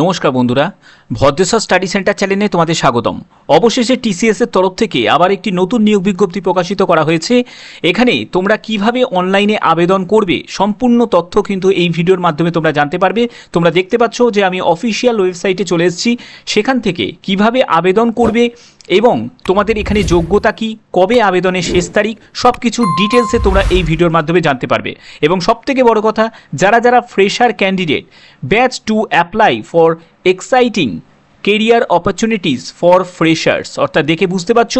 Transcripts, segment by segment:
নমস্কার বন্ধুরা, Bhadreswar study centre চ্যানেলে তোমাদের স্বাগতম। অবশেষে টিসিএসের তরফ থেকে আবার একটি নতুন নিয়োগ বিজ্ঞপ্তি প্রকাশিত করা হয়েছে। এখানে তোমরা কীভাবে অনলাইনে আবেদন করবে, সম্পূর্ণ তথ্য কিন্তু এই ভিডিওর মাধ্যমে তোমরা জানতে পারবে। তোমরা দেখতে পাচ্ছ যে আমি অফিসিয়াল ওয়েবসাইটে চলে এসেছি। সেখান থেকে কীভাবে আবেদন করবে এবং তোমাদের এখানে যোগ্যতা কি? কবে আবেদনের শেষ তারিখ? সব কিছু ডিটেলসে তোমরা এই ভিডিওর মাধ্যমে জানতে পারবে। এবং সবথেকে বড় কথা, যারা যারা fresher candidate, batch to apply for exciting career opportunities for freshers অর্থাৎ দেখে বুঝতে পারছ,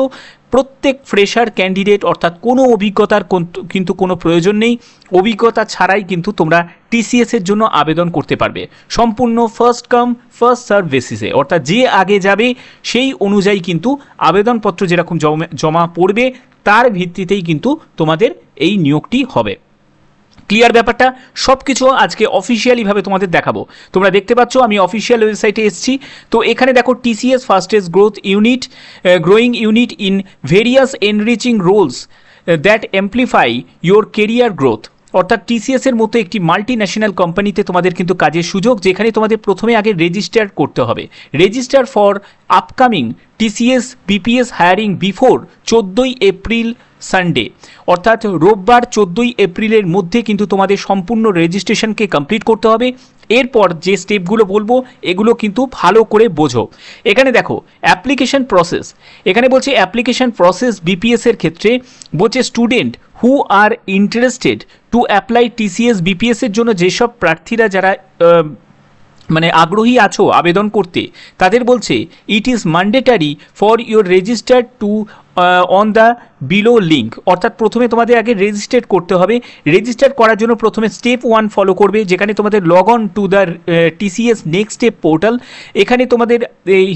প্রত্যেক ফ্রেশার ক্যান্ডিডেট অর্থাৎ কোনো অভিজ্ঞতার কোন- কিন্তু কোনো প্রয়োজন নেই। অভিজ্ঞতা ছাড়াই কিন্তু তোমরা টিসিএস এর জন্য আবেদন করতে পারবে। সম্পূর্ণ ফার্স্ট কাম ফার্স্ট সার্ভ বেসিসে অর্থাৎ যে আগে যাবে, সেই অনুযায়ী কিন্তু আবেদনপত্র যেরকম জমা পড়বে, তার ভিত্তিতেই কিন্তু তোমাদের এই নিয়োগটি হবে। ক্লিয়ার ব্যাপারটা সব কিছু আজকে অফিসিয়ালিভাবে তোমাদের দেখাবো। তোমরা দেখতে পাচ্ছ, আমি অফিসিয়াল ওয়েবসাইটে এসেছি। তো এখানে দেখো TCS fastest growth unit growing unit in various enriching roles that amplify your career growth অর্থাৎ টিসিএস এর মতো একটি মাল্টি ন্যাশনাল কোম্পানিতে তোমাদের কিন্তু কাজের সুযোগ, যেখানে তোমাদের প্রথমে আগে রেজিস্টার করতে হবে। Register for upcoming TCS BPS hiring before চোদ্দোই এপ্রিল সানডে অর্থাৎ রোববার চোদ্দোই এপ্রিলের মধ্যে কিন্তু তোমাদের সম্পূর্ণ রেজিস্ট্রেশনকে কমপ্লিট করতে হবে। এরপর যে স্টেপগুলো বলব, এগুলো কিন্তু ভালো করে বোঝো। এখানে দেখো অ্যাপ্লিকেশন প্রসেস এখানে বলছে অ্যাপ্লিকেশন প্রসেস বিপিএসের ক্ষেত্রে বলছে student who are interested to apply TCS BPS এর জন্য যেসব প্রার্থীরা যারা মানে আগ্রহী আছো আবেদন করতে, তাদের বলছে it is mandatory for your register to on the below link অর্থাৎ প্রথমে তোমাদের আগে রেজিস্টার করতে হবে। রেজিস্টার করার জন্য প্রথমে স্টেপ ওয়ান ফলো করবে, যেখানে তোমাদের log on to the TCS next step portal এখানে তোমাদের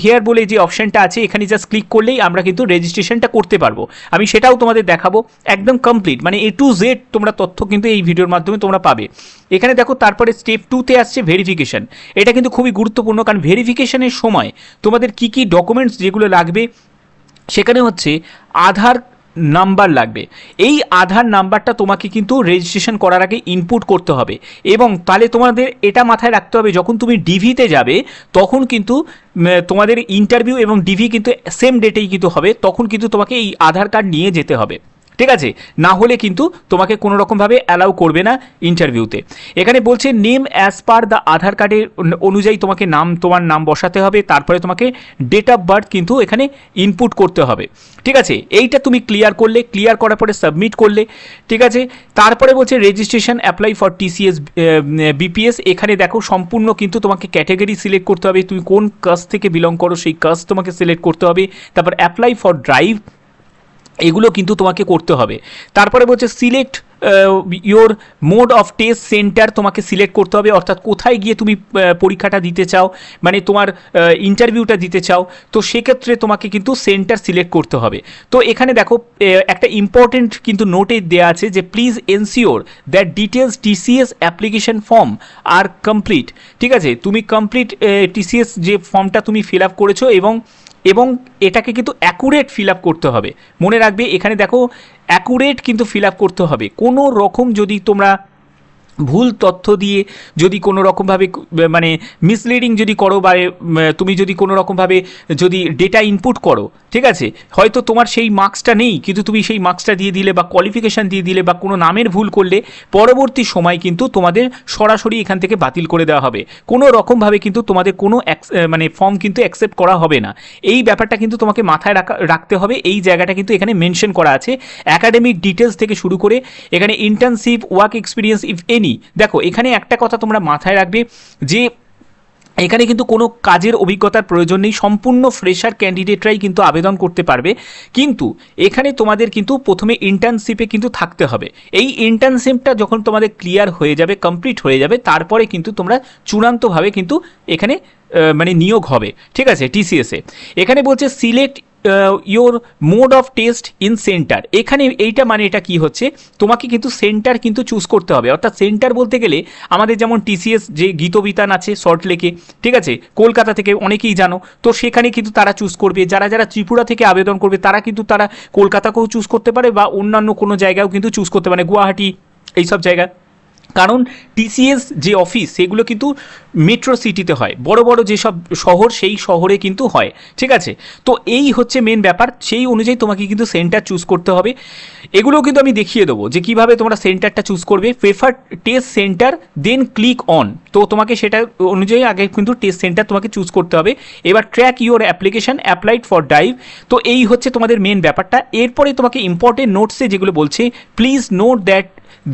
হেয়ার বলে যে অপশানটা আছে, এখানে জাস্ট ক্লিক করলেই আমরা কিন্তু রেজিস্ট্রেশনটা করতে পারব। আমি সেটাও তোমাদের দেখাবো, একদম কমপ্লিট মানে এ টু জেড তোমরা তথ্য কিন্তু এই ভিডিওর মাধ্যমে তোমরা পাবে। এখানে দেখো, তারপরে স্টেপ টুতে আসছে ভেরিফিকেশন এটা কিন্তু খুবই গুরুত্বপূর্ণ, কারণ ভেরিফিকেশানের সময় তোমাদের কি কি ডকুমেন্টস যেগুলো লাগবে সেখানে হচ্ছে আধার নাম্বার লাগবে। এই আধার নাম্বারটা তোমাকে কিন্তু রেজিস্ট্রেশন করার আগে ইনপুট করতে হবে এবং তাহলে তোমাদের এটা মাথায় রাখতে হবে, যখন তুমি ডিভিতে যাবে, তখন কিন্তু তোমাদের ইন্টারভিউ এবং ডিভি কিন্তু সেম ডেটেই কিন্তু হবে, তখন কিন্তু তোমাকে এই আধার কার্ড নিয়ে যেতে হবে। ঠিক আছে? না হলে কিন্তু তোমাকে কোনো রকমভাবে অ্যালাউ করবে না ইন্টারভিউতে এখানে বলছে name as per the Aadhaar কার্ডের অনুযায়ী তোমাকে নাম, তোমার নাম বসাতে হবে, তারপরে তোমাকে ডেট অফ বার্থ কিন্তু এখানে ইনপুট করতে হবে। ঠিক আছে? এইটা তুমি ক্লিয়ার করলে ক্লিয়ার করার পরে সাবমিট করলে, ঠিক আছে? তারপরে বলছে registration apply for TCS BPS এখানে দেখো, সম্পূর্ণ কিন্তু তোমাকে ক্যাটাগরি সিলেক্ট করতে হবে, তুমি কোন কাস্ট থেকে বিলং করো, সেই কাস্ট তোমাকে সিলেক্ট করতে হবে। তারপর অ্যাপ্লাই ফর ড্রাইভ এগুলো কিন্তু তোমাকে করতে হবে। তারপরে বলছে select your mode of test center তোমাকে সিলেক্ট করতে হবে। অর্থাৎ কোথায় গিয়ে তুমি আহ, পরীক্ষাটা দিতে চাও মানে তোমার ইন্টারভিউটা দিতে চাও তো সেক্ষেত্রে তোমাকে কিন্তু সেন্টার সিলেক্ট করতে হবে। তো এখানে দেখো আহ, একটা ইম্পর্টেন্ট কিন্তু নোটে দেওয়া আছে যে please ensure that details TCS application form are complete ঠিক আছে? তুমি কমপ্লিট টিসিএস যে ফর্মটা তুমি ফিল আপ করেছ এবং এবং এটাকে কিন্তু অ্যাকুরেট ফিল আপ করতে হবে। মনে রাখবে, এখানে দেখো অ্যাকুরেট কিন্তু ফিল আপ করতে হবে। কোনো রকম যদি তোমরা ভুল তথ্য দিয়ে যদি কোনো রকমভাবে মানে মিসলিডিং যদি করো বা তুমি যদি কোনো রকমভাবে যদি ডেটা ইনপুট করো, ঠিক আছে? হয়তো তোমার সেই মার্কসটা নেই, কিন্তু তুমি সেই মার্কসটা দিয়ে দিলে বা কোয়ালিফিকেশান দিয়ে দিলে বা কোনো নামের ভুল করলে পরবর্তী সময় কিন্তু তোমাদের সরাসরি এখান থেকে বাতিল করে দেওয়া হবে। কোনো রকমভাবে কিন্তু তোমাদের কোনো মানে ফর্ম কিন্তু অ্যাকসেপ্ট করা হবে না। এই ব্যাপারটা কিন্তু তোমাকে মাথায় রাখা, রাখতে হবে। এই জায়গাটা কিন্তু এখানে মেনশন করা আছে। অ্যাকাডেমিক ডিটেলস থেকে শুরু করে এখানে internship work experience if any দেখো, এখানে একটা কথা তোমরা মাথায় রাখবে যে এখানে কিন্তু কোনো কাজের অভিজ্ঞতার প্রয়োজন নেই। সম্পূর্ণ ফ্রেশার ক্যান্ডিডেটরাই কিন্তু আবেদন করতে পারবে। কিন্তু এখানে তোমাদের কিন্তু প্রথমে ইন্টার্নশিপে কিন্তু থাকতে হবে। এই ইন্টার্নশিপটা যখন তোমাদের ক্লিয়ার হয়ে যাবে কমপ্লিট হয়ে যাবে, তারপরে কিন্তু তোমরা চূড়ান্তভাবে কিন্তু এখানে মানে নিয়োগ হবে। ঠিক আছে টিসিএসে এখানে বলছে select your mode of test in center এখানে এইটা মানে এটা কি হচ্ছে? তোমাকে কিন্তু সেন্টার কিন্তু চুজ করতে হবে। অর্থাৎ সেন্টার বলতে গেলে আমাদের যেমন টিসিএস যে গীতবিতান আছে সল্ট লেকে ঠিক আছে? কলকাতা থেকে অনেকেই জানো। তো সেখানে কিন্তু তারা চুজ করবে। যারা যারা ত্রিপুরা থেকে আবেদন করবে, তারা কিন্তু তারা কলকাতাকেও চুজ করতে পারে বা অন্যান্য কোনো জায়গাও কিন্তু চুজ করতে পারে। গুয়াহাটি, এইসব জায়গায় কারণ টিসিএস যে অফিস, সেগুলো কিন্তু মেট্রো সিটিতে হয়। বড় বড় যেসব শহর, সেই শহরে কিন্তু হয়। ঠিক আছে? তো এই হচ্ছে মেন ব্যাপার। সেই অনুযায়ী তোমাকে কিন্তু সেন্টার চুজ করতে হবে। এগুলো কিন্তু আমি দেখিয়ে দেবো যে কীভাবে তোমরা সেন্টারটা চুজ করবে। Prefer test center then click on তো তোমাকে সেটা অনুযায়ী আগে কিন্তু টেস্ট সেন্টার তোমাকে চুজ করতে হবে। এবার track your application applied for drive তো এই হচ্ছে তোমাদের মেন ব্যাপারটা। এরপরে তোমাকে ইম্পর্টেন্ট নোটসে যেগুলো বলছে please note that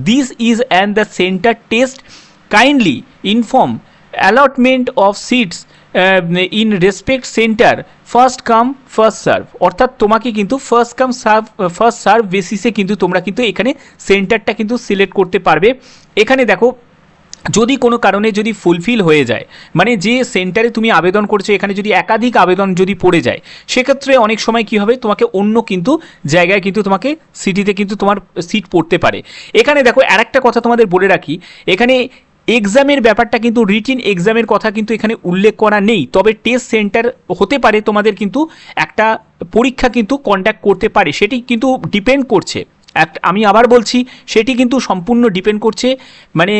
this is and the center test. Kindly inform allotment of seats in respect center first come first serve অর্থাৎ তোমাকে কিন্তু first come serve first serve বেসিসে কিন্তু তোমরা কিন্তু এখানে সেন্টারটা কিন্তু সিলেক্ট করতে পারবে। এখানে দেখো যদি কোনো কারণে যদি ফুলফিল হয়ে যায় মানে যে সেন্টারে তুমি আবেদন করছ, এখানে যদি একাধিক আবেদন যদি পড়ে যায়, সেক্ষেত্রে অনেক সময় কি হবে? তোমাকে অন্য কিন্তু জায়গায় কিন্তু তোমাকে সিটিতে কিন্তু তোমার সিট পড়তে পারে। এখানে দেখো আর একটা কথা তোমাদের বলে রাখি, এখানে এক্সামের ব্যাপারটা কিন্তু রিটিন এক্সামের কথা কিন্তু এখানে উল্লেখ করা নেই, তবে টেস্ট সেন্টার হতে পারে তোমাদের কিন্তু একটা পরীক্ষা কিন্তু কন্ডাক্ট করতে পারে, সেটি কিন্তু ডিপেন্ড করছে। এক আমি আবার বলছি, সেটি কিন্তু সম্পূর্ণ ডিপেন্ড করছে মানে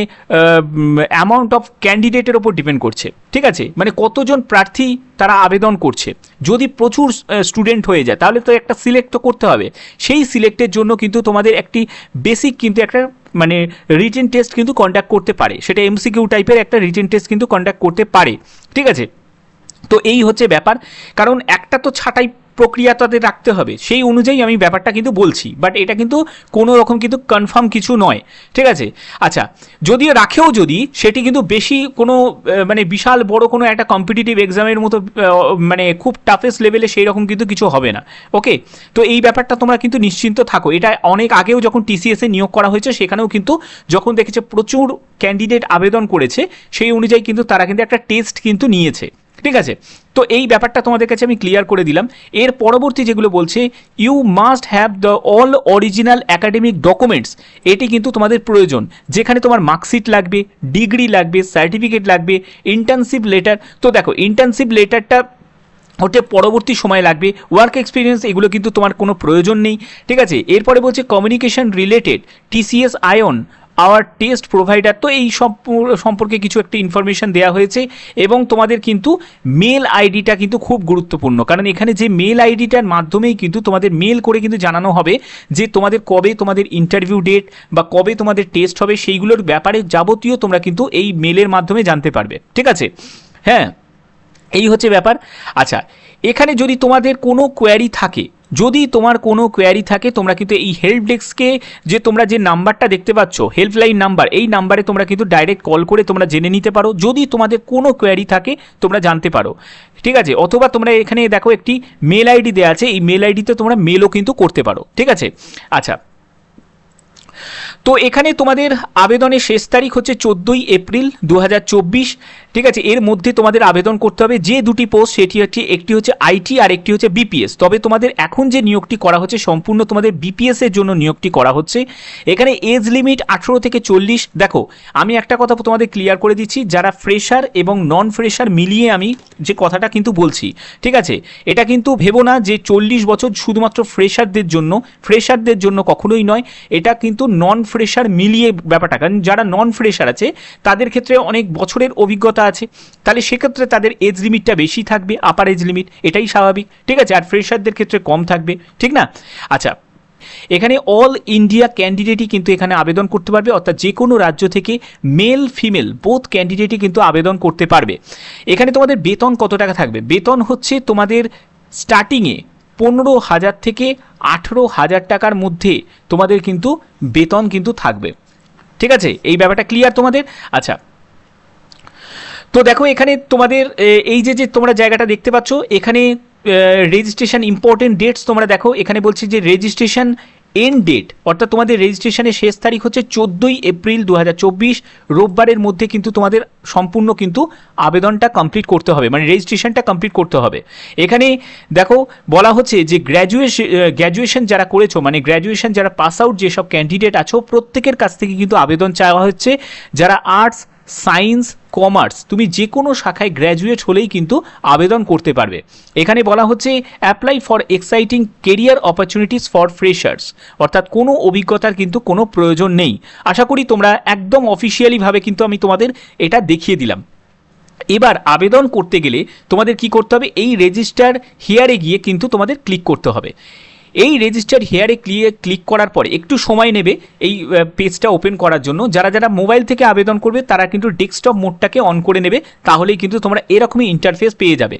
অ্যামাউন্ট অফ ক্যান্ডিডেটের ওপর ডিপেন্ড করছে, ঠিক আছে? মানে কতজন প্রার্থী তারা আবেদন করছে। যদি প্রচুর স্টুডেন্ট হয়ে যায়, তাহলে তো একটা সিলেক্ট তো করতে হবে। সেই সিলেক্টের জন্য কিন্তু তোমাদের একটি বেসিক কিন্তু একটা মানে রিটেন টেস্ট কিন্তু কন্ডাক্ট করতে পারে। সেটা এমসিকিউ টাইপের একটা রিটেন টেস্ট কিন্তু কন্ডাক্ট করতে পারে, ঠিক আছে? তো এই হচ্ছে ব্যাপার। কারণ একটা তো ছাঁটাই প্রক্রিয়া তাদের রাখতে হবে। সেই অনুযায়ী আমি ব্যাপারটা কিন্তু বলছি। বাট এটা কিন্তু কোনো রকম কিন্তু কনফার্ম কিছু নয়। ঠিক আছে? আচ্ছা যদিও রাখেও যদি, সেটি কিন্তু বেশি কোনো মানে বিশাল বড় কোনো একটা কম্পিটিটিভ এক্সামের মতো মানে খুব টাফেস্ট লেভেলে সেই রকম কিন্তু কিছু হবে না। ওকে? তো এই ব্যাপারটা তোমরা কিন্তু নিশ্চিন্ত থাকো। এটা অনেক আগেও যখন টিসিএসে নিয়োগ করা হয়েছে, সেখানেও কিন্তু যখন দেখেছে প্রচুর ক্যান্ডিডেট আবেদন করেছে, সেই অনুযায়ী কিন্তু তারা কিন্তু একটা টেস্ট কিন্তু নিয়েছে। ঠিক আছে? তো এই ব্যাপারটা তোমাদের কাছে আমি ক্লিয়ার করে দিলাম। এর পরবর্তী যেগুলো বলছে you must have the all original academic documents এটি কিন্তু তোমাদের প্রয়োজন। যেখানে তোমার মার্কশিট লাগবে ডিগ্রি লাগবে সার্টিফিকেট লাগবে ইন্টার্নশিপ লেটার তো দেখো ইন্টার্নশিপ লেটারটা ওটা পরবর্তী সময় লাগবে। ওয়ার্ক এক্সপিরিয়েন্স এগুলো কিন্তু তোমার কোনো প্রয়োজন নেই। ঠিক আছে? এরপরে বলছে communication related TCS ion our test provider তো এই সব সম্পর্কে কিছু একটা ইনফরমেশন দেওয়া হয়েছে এবং তোমাদের কিন্তু মেল আইডিটা কিন্তু খুব গুরুত্বপূর্ণ। কারণ এখানে যে মেল আইডিটার মাধ্যমেই কিন্তু তোমাদের মেল করে কিন্তু জানানো হবে যে তোমাদের কবে তোমাদের ইন্টারভিউ ডেট বা কবে তোমাদের টেস্ট হবে সেইগুলোর ব্যাপারে যাবতীয় তোমরা কিন্তু এই মেলের মাধ্যমে জানতে পারবে। ঠিক আছে? হ্যাঁ এই হচ্ছে ব্যাপার। আচ্ছা এখানে যদি তোমাদের কোনো কোয়ারি থাকে যদি তোমার কোনো কোয়ারি থাকে, তোমরা কিন্তু এই হেল্প ডেস্ককে যে তোমরা যে নাম্বারটা দেখতে পাচ্ছ হেল্পলাইন নাম্বার এই নাম্বারে তোমরা কিন্তু ডাইরেক্ট কল করে তোমরা জেনে নিতে পারো। যদি তোমাদের কোনো কোয়ারি থাকে, তোমরা জানতে পারো। ঠিক আছে? অথবা তোমরা এখানে দেখো একটি মেল আইডি দেওয়া আছে, এই মেল আইডিতে তোমরা মেলও কিন্তু করতে পারো। ঠিক আছে? আচ্ছা। তো এখানে তোমাদের আবেদনের শেষ তারিখ হচ্ছে চোদ্দোই এপ্রিল দু হাজার চব্বিশ। ঠিক আছে, এর মধ্যে তোমাদের আবেদন করতে হবে। যে দুটি পোস্ট, সেটি হচ্ছে, একটি হচ্ছে আইটি আর একটি হচ্ছে বিপিএস তবে তোমাদের এখন যে নিয়োগটি করা হচ্ছে, সম্পূর্ণ তোমাদের বিপিএস এর জন্য নিয়োগটি করা হচ্ছে। এখানে এজ লিমিট আঠেরো থেকে চল্লিশ। দেখো, আমি একটা কথা তোমাদের ক্লিয়ার করে দিচ্ছি, যারা ফ্রেশার এবং নন ফ্রেশার মিলিয়ে আমি যে কথাটা কিন্তু বলছি, ঠিক আছে? এটা কিন্তু ভেবো না যে চল্লিশ বছর শুধুমাত্র ফ্রেশারদের জন্য ফ্রেশারদের জন্য কখনোই নয়, এটা কিন্তু নন ফ্রেশার মিলিয়ে ব্যাপারটা, কারণ যারা নন ফ্রেশার আছে, তাদের ক্ষেত্রে অনেক বছরের অভিজ্ঞতা আছে। তাহলে সেক্ষেত্রে তাদের এজ লিমিটটা বেশি থাকবে আপার এজ লিমিট এটাই স্বাভাবিক, ঠিক আছে? আর ফ্রেশারদের ক্ষেত্রে কম থাকবে, ঠিক না? আচ্ছা এখানে অল ইন্ডিয়া ক্যান্ডিডেটই কিন্তু এখানে আবেদন করতে পারবে, অর্থাৎ যে কোনো রাজ্য থেকে মেল ফিমেল বোথ ক্যান্ডিডেটই কিন্তু আবেদন করতে পারবে। এখানে তোমাদের বেতন কত টাকা থাকবে? বেতন হচ্ছে তোমাদের স্টার্টিংয়ে পনেরো হাজার থেকে আঠেরো হাজার টাকার মধ্যে তোমাদের কিন্তু বেতন কিন্তু থাকবে। ঠিক আছে? এই ব্যাপারটা ক্লিয়ার তোমাদের? আচ্ছা। তো দেখো, এখানে তোমাদের এই যে যে তোমরা জায়গাটা দেখতে পাচ্ছ, এখানে রেজিস্ট্রেশন ইম্পর্টেন্ট ডেটস তোমরা দেখো। এখানে বলছি যে রেজিস্ট্রেশন এন্ড ডেট অর্থাৎ তোমাদের রেজিস্ট্রেশনের শেষ তারিখ হচ্ছে চোদ্দোই এপ্রিল দু হাজার চব্বিশ। রোববারের মধ্যে কিন্তু তোমাদের সম্পূর্ণ কিন্তু আবেদনটা কমপ্লিট করতে হবে মানে রেজিস্ট্রেশনটা কমপ্লিট করতে হবে। এখানে দেখো, বলা হচ্ছে যে গ্র্যাজুয়েশন গ্র্যাজুয়েশন যারা করেছ মানে গ্র্যাজুয়েশন যারা পাস আউট যেসব ক্যান্ডিডেট আছো, প্রত্যেকের কাছ থেকে কিন্তু আবেদন চাওয়া হচ্ছে। যারা আর্টস সায়েন্স কমার্স তুমি যে কোনো শাখায় গ্র্যাজুয়েট হলেই কিন্তু আবেদন করতে পারবে। এখানে বলা হচ্ছে apply for exciting career opportunities for freshers অর্থাৎ কোনো অভিজ্ঞতার কিন্তু কোনো প্রয়োজন নেই। আশা করি তোমরা একদম অফিসিয়ালিভাবে কিন্তু আমি তোমাদের এটা দেখিয়ে দিলাম। এবার আবেদন করতে গেলে তোমাদের কি করতে হবে? এই রেজিস্টার হিয়ারে গিয়ে কিন্তু তোমাদের ক্লিক করতে হবে। এই রেজিস্টার হেয়ারে ক্লিয়ে ক্লিক করার পরে একটু সময় নেবে এই পেজটা ওপেন করার জন্য। যারা যারা মোবাইল থেকে আবেদন করবে, তারা কিন্তু ডেস্কটপ মোডটাকে অন করে নেবে, তাহলেই কিন্তু তোমরা এরকমই ইন্টারফেস পেয়ে যাবে।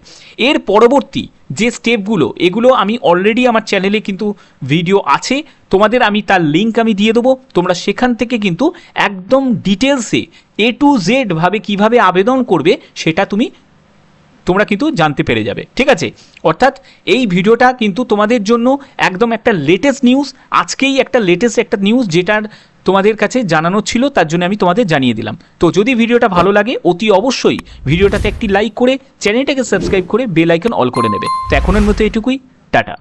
এর পরবর্তী যে স্টেপগুলো এগুলো আমি অলরেডি আমার চ্যানেলে কিন্তু ভিডিও আছে। তোমাদের আমি তার লিঙ্ক আমি দিয়ে দেবো। তোমরা সেখান থেকে কিন্তু একদম ডিটেলসে এ টু জেড ভাবে কীভাবে আবেদন করবে, সেটা তুমি তোমরা কিন্তু জানতে পেরে যাবে, ঠিক আছে? অর্থাৎ এই ভিডিওটা কিন্তু তোমাদের জন্য একদম একটা লেটেস্ট নিউজ আজকেই একটা লেটেস্ট একটা নিউজ যেটার তোমাদের কাছে জানানো ছিল, তার জন্য আমি তোমাদের জানিয়ে দিলাম। তো যদি ভিডিওটা ভালো লাগে, অতি অবশ্যই ভিডিওটাতে একটি লাইক করে চ্যানেলটাকে সাবস্ক্রাইব করে বেল আইকন অল করে নেবে। তো এখনের মতো এটুকুই, টাটা।